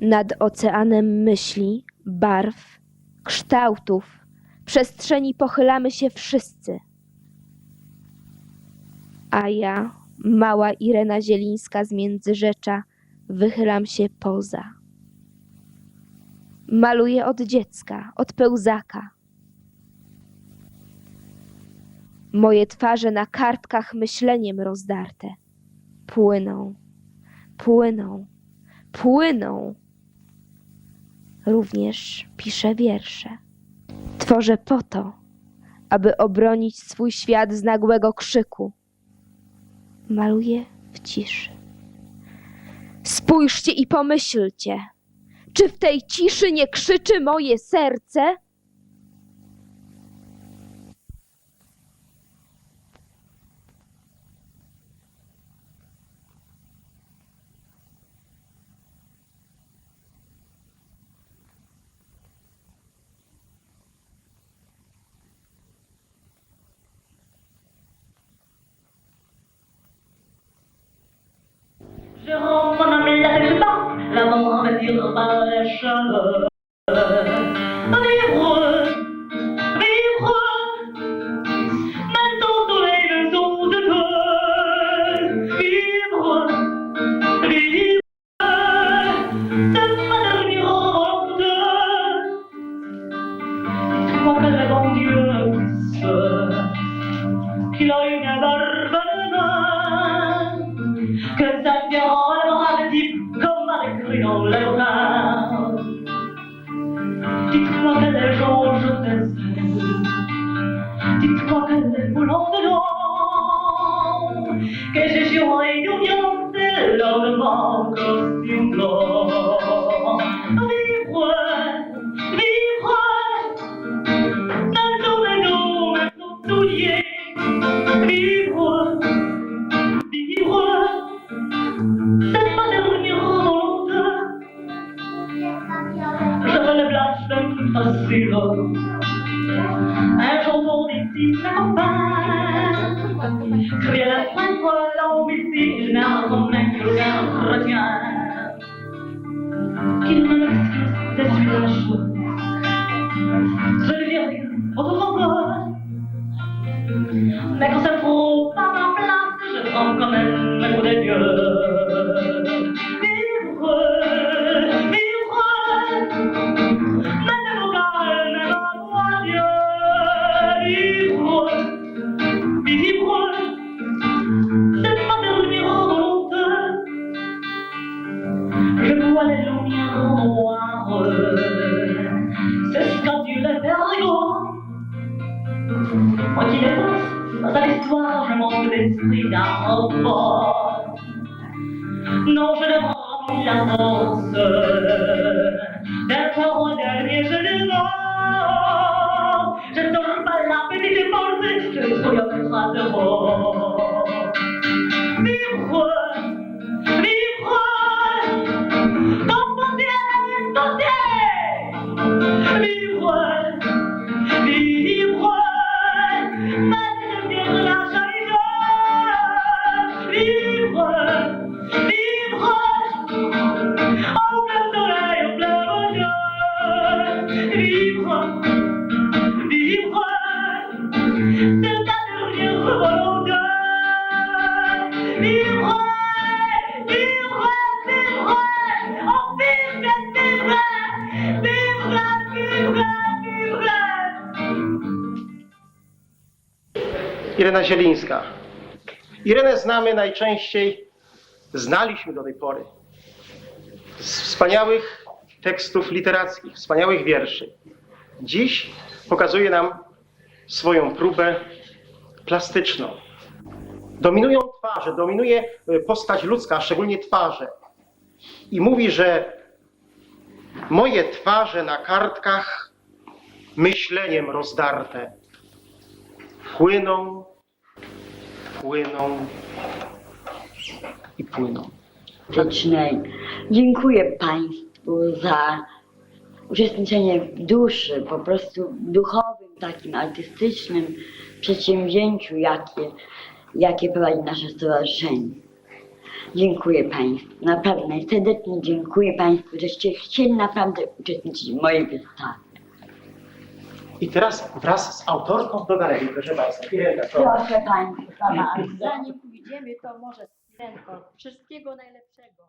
Nad oceanem myśli, barw, kształtów, przestrzeni pochylamy się wszyscy. A ja, mała Irena Zielińska z Międzyrzecza, wychylam się poza. Maluję od dziecka, od pełzaka. Moje twarze na kartkach myśleniem rozdarte płyną, płyną, płyną. Również piszę wiersze. Tworzę po to, aby obronić swój świat z nagłego krzyku. Maluję w ciszy. Spójrzcie i pomyślcie, czy w tej ciszy nie krzyczy moje serce? I'm a shadow. Un jour pour mes copains. Crier la fin n'a jamais que le retient. Qu'il me l'excuse, de la chose. Je lui dirai autre encore. Mais quand c'est trop à ma place, je prends quand même un coup de. l'esprit d'un enfant. Non, je ne prends plus la force d'un coronel et je le vends. Je tombe à la petite porte, je suis. Vivre, à la. Irena Zielińska. Irenę znamy najczęściej, znaliśmy do tej pory z wspaniałych tekstów literackich, wspaniałych wierszy. Dziś pokazuje nam swoją próbę plastyczną. Dominują twarze, dominuje y, postać ludzka, a szczególnie twarze. I mówi, że moje twarze na kartkach myśleniem rozdarte płyną, płyną i płyną. Wiecznej. Dziękuję Państwu za uczestniczenie w duszy, po prostu duchowym, takim artystycznym przedsięwzięciu, jakie, jakie prowadzi nasze stowarzyszenie. Dziękuję Państwu, naprawdę serdecznie dziękuję Państwu, żeście chcieli naprawdę uczestniczyć w mojej wystawie. I teraz wraz z autorką do galerii, proszę Państwa. Irena, to Proszę Państwa. Zanim pójdziemy, to może z Irenką. Wszystkiego najlepszego.